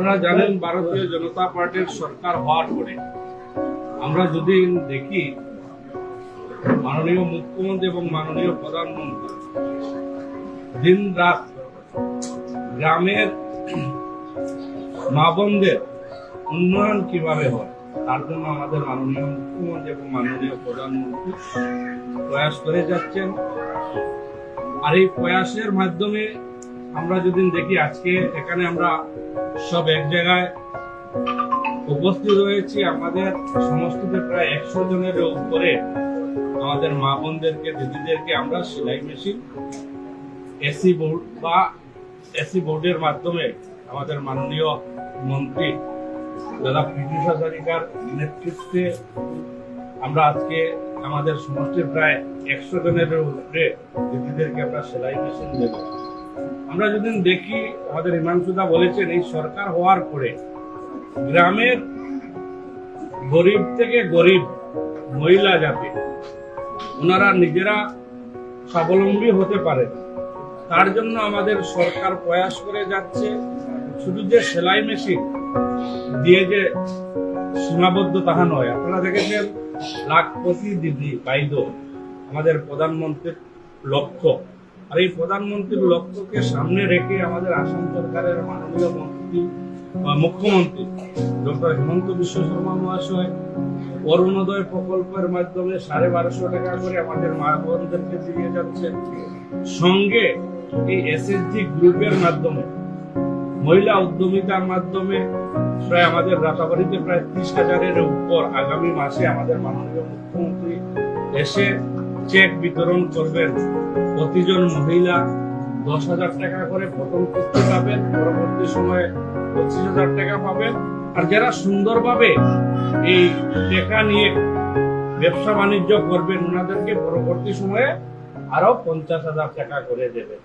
আপনারা জানেন ভারতীয় জনতা পার্টির সরকার হওয়ার পরে আমরা যদি দেখি মাননীয় মুখ্যমন্ত্রী এবং মাননীয় প্রধানমন্ত্রী দিন রাত গ্রামের মা বোনদের উন্নয়ন কীভাবে হয়, তার জন্য আমাদের মাননীয় মুখ্যমন্ত্রী এবং মাননীয় প্রধানমন্ত্রী প্রয়াস করে যাচ্ছেন। আর এই প্রয়াসের মাধ্যমে আমরা যদি দেখি আজকে, এখানে আমরা সব এক জায়গায় উপস্থিত হয়েছি। আমাদের সমষ্টিতে প্রায় একশো জনের উপরে আমাদের মা বোনদেরকে, দিদিদেরকে আমরা সেলাই মেশিন, এসি বোর্ড বা এসি বোর্ডের মাধ্যমে আমাদের মাননীয় মন্ত্রী দাদা পীযুষ হাজারিকার নেতৃত্বে আমরা আজকে আমাদের সমষ্টির প্রায় একশো জনের উপরে দিদিদেরকে আমরা সেলাই মেশিন দেব। আমরা যদি দেখি, আমাদের হিমাংশুদা বলেছেন, এই সরকার হওয়ার পরে গ্রামের গরিব থেকে গরিব মহিলা যাতে ওনারা নিজেরা স্বাবলম্বী হতে পারে, তার জন্য আমাদের সরকার প্রয়াস করে যাচ্ছে। শুধু যে সেলাই মেশিন দিয়ে যে সীমাবদ্ধ তাহা নয়, আপনারা দেখেছেন, লাখপতি দিদি, বাইদ, আমাদের প্রধানমন্ত্রীর লক্ষ্য। আর এই প্রধানমন্ত্রীর লক্ষ্যকে সামনে রেখে আমাদের আসাম সরকারের মাননীয় মন্ত্রী মুখ্যমন্ত্রী ডক্টর হেমন্ত বিশ্ব শর্মা মহাশয় অরুণোদয় প্রকল্পের মাধ্যমে সাড়ে বারোশো টাকা করে আমাদের মা বোনদেরকে দিয়ে যাচ্ছে সঙ্গে এই এসএসজি গ্রুপের মাধ্যমে, মহিলা উদ্যমিতার মাধ্যমে প্রায় আমাদের রাতাবাড়িতে প্রায় ত্রিশ হাজারের উপর আগামী মাসে আমাদের মাননীয় মুখ্যমন্ত্রী এসে চেক বিতরণ করবেন। প্রতিজন মহিলা দশ হাজার টাকা করে প্রথম কিস্তি পাবেন, পরবর্তী সময়ে পঁচিশ হাজার টাকা পাবেন। আর যারা সুন্দরভাবে এই টাকা নিয়ে ব্যবসা বাণিজ্য করবেন, ওনাদেরকে পরবর্তী সময়ে আরও পঞ্চাশ হাজার টাকা করে দেবেন।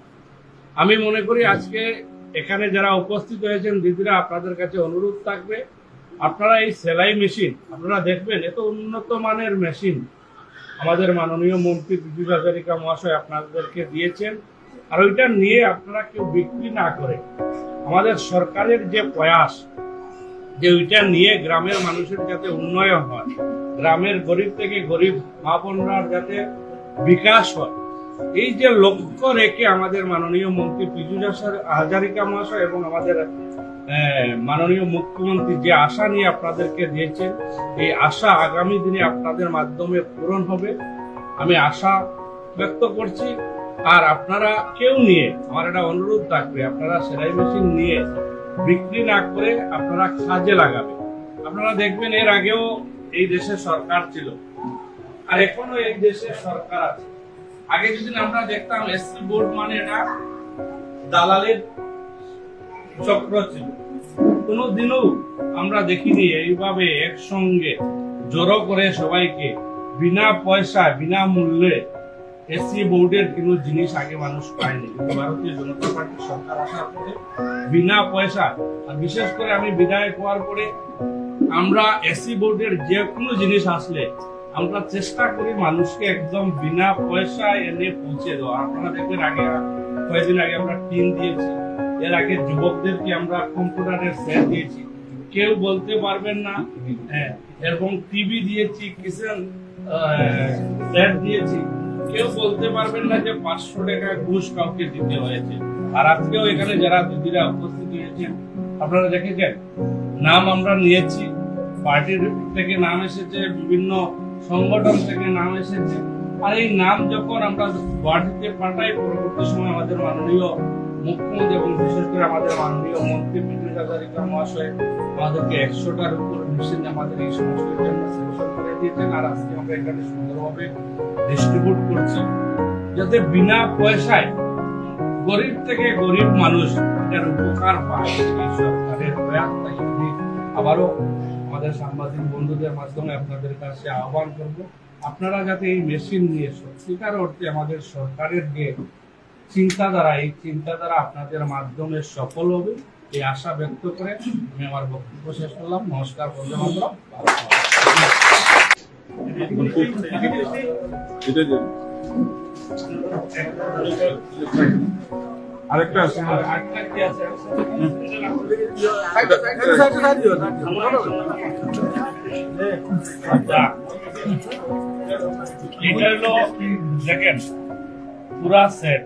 আমি মনে করি আজকে এখানে যারা উপস্থিত হয়েছেন, দিদিরা আপনাদের কাছে অনুরোধ থাকবে, আপনারা এই সেলাই মেশিন, আপনারা দেখবেন এত উন্নত মানের মেশিন। আমাদের মাননীয় মন্ত্রী বিজু হাজারিকা মহাশয় আপনাদেরকে দিয়েছেন। আর ওইটা নিয়ে আপনারা কেউ বিক্রি না করে, আমাদের সরকারের যে প্রয়াস, যে ওইটা নিয়ে গ্রামের মানুষের যাতে উন্নয়ন হয়, গ্রামের গরিব থেকে গরিব মা বোনরা যাতে বিকাশ হয়, এই যে লক্ষ্য রেখে আমাদের মাননীয় মন্ত্রী পীযুষ হাজারিকা মহাশয় এবং আমাদের মাননীয় মুখ্যমন্ত্রী যে আশা নিয়ে আপনাদেরকে দিয়েছেন, এই আশা আগামী দিনে আপনাদের মাধ্যমে পূরণ হবে। আমি আশা ব্যক্ত করছি, আর আপনারা কেউ নিয়ে, আমার একটা অনুরোধ থাকবে, আপনারা সেলাই মেশিন নিয়ে বিক্রি না করে আপনারা কাজে লাগাবেন। আপনারা দেখবেন এর আগেও এই দেশে সরকার ছিল, আর এখনও এই দেশে সরকার আছে। আগে যদি আমরা দেখতাম এসসি বোর্ড মানে এটা দালালের চক্র ছিল কোনোদিনও আমরা দেখিনি এইভাবে একসঙ্গে জড়ো করে সবাইকে বিনা পয়সায়, বিনা মূল্যে এসসি বোর্ডের কোনো জিনিস আগে মানুষ পায়নি। কিন্তু ভারতীয় জনতা পার্টির সরকার আসার পরে বিনা পয়সা, আর বিশেষ করে আমি বিধায়ক হওয়ার পরে আমরা এসসি বোর্ডের যে কোনো জিনিস আসলে আমরা চেষ্টা করি মানুষকে একদম বিনা পয়সায় এনে পৌঁছে দেওয়া। আপনারা দেখবেন আগে, কয়েকদিন আগে আমরা টিন দিয়েছি। এর আগে যুবকদেরকে আমরা কম্পিউটারের সেট দিয়েছি। কেউ বলতে পারবেন না হ্যাঁ এরকম টিভি দিয়েছি কিষেন সেট দিয়েছি। কেউ বলতে পারবেন না যে পাঁচশো টাকা ঘুষ কাউকে দিতে হয়েছে। আর আজকেও এখানে যারা দিদিরা উপস্থিত হয়েছেন, আপনারা দেখেছেন, নাম আমরা নিয়েছি। পার্টির থেকে নাম এসেছে, বিভিন্ন সংগঠন থেকে নাম এসেছে। আর এই নাম যখন আমরা গুয়াহাটিতে পাঠাই, পরবর্তী সময় আমাদের মাননীয় মুখ্যমন্ত্রী এবং বিশেষ করে আমাদের মাননীয় মন্ত্রী বিদ্যুৎ হাজারিকা মহাশয় আমাদেরকে একশোটার উপর মেশিন আমাদের এই করে দিয়েছেন। আর আজকে আমরা এখানে সুন্দরভাবে ডিস্ট্রিবিউট করছি। যাতে বিনা পয়সায় গরিব থেকে গরিব মানুষ এটার উপকার পায় এই সরকারের প্রয়াস। তাই আমি আবারও আমাদের সাংবাদিক বন্ধুদের মাধ্যমে আপনাদের কাছে আহ্বান করব, আপনারা যাতে এই মেশিন নিয়ে সত্যিকার অর্থে আমাদের সরকারের যে চিন্তাধারা, এই চিন্তাধারা আপনাদের মাধ্যমে সফল হবে, এই আশা ব্যক্ত করে আমি আমার বক্তব্য শেষ করলাম। নমস্কার আরেকটা আছে। আরেকটা কি আছে দেখেন পুরা সেট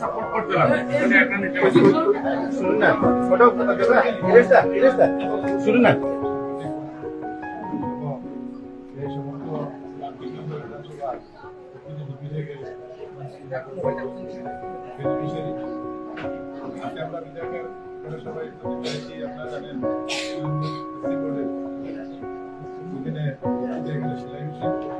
সাপোর্ট করতে শুনুন না। করে সবাই আপনারা জানেন সেখানে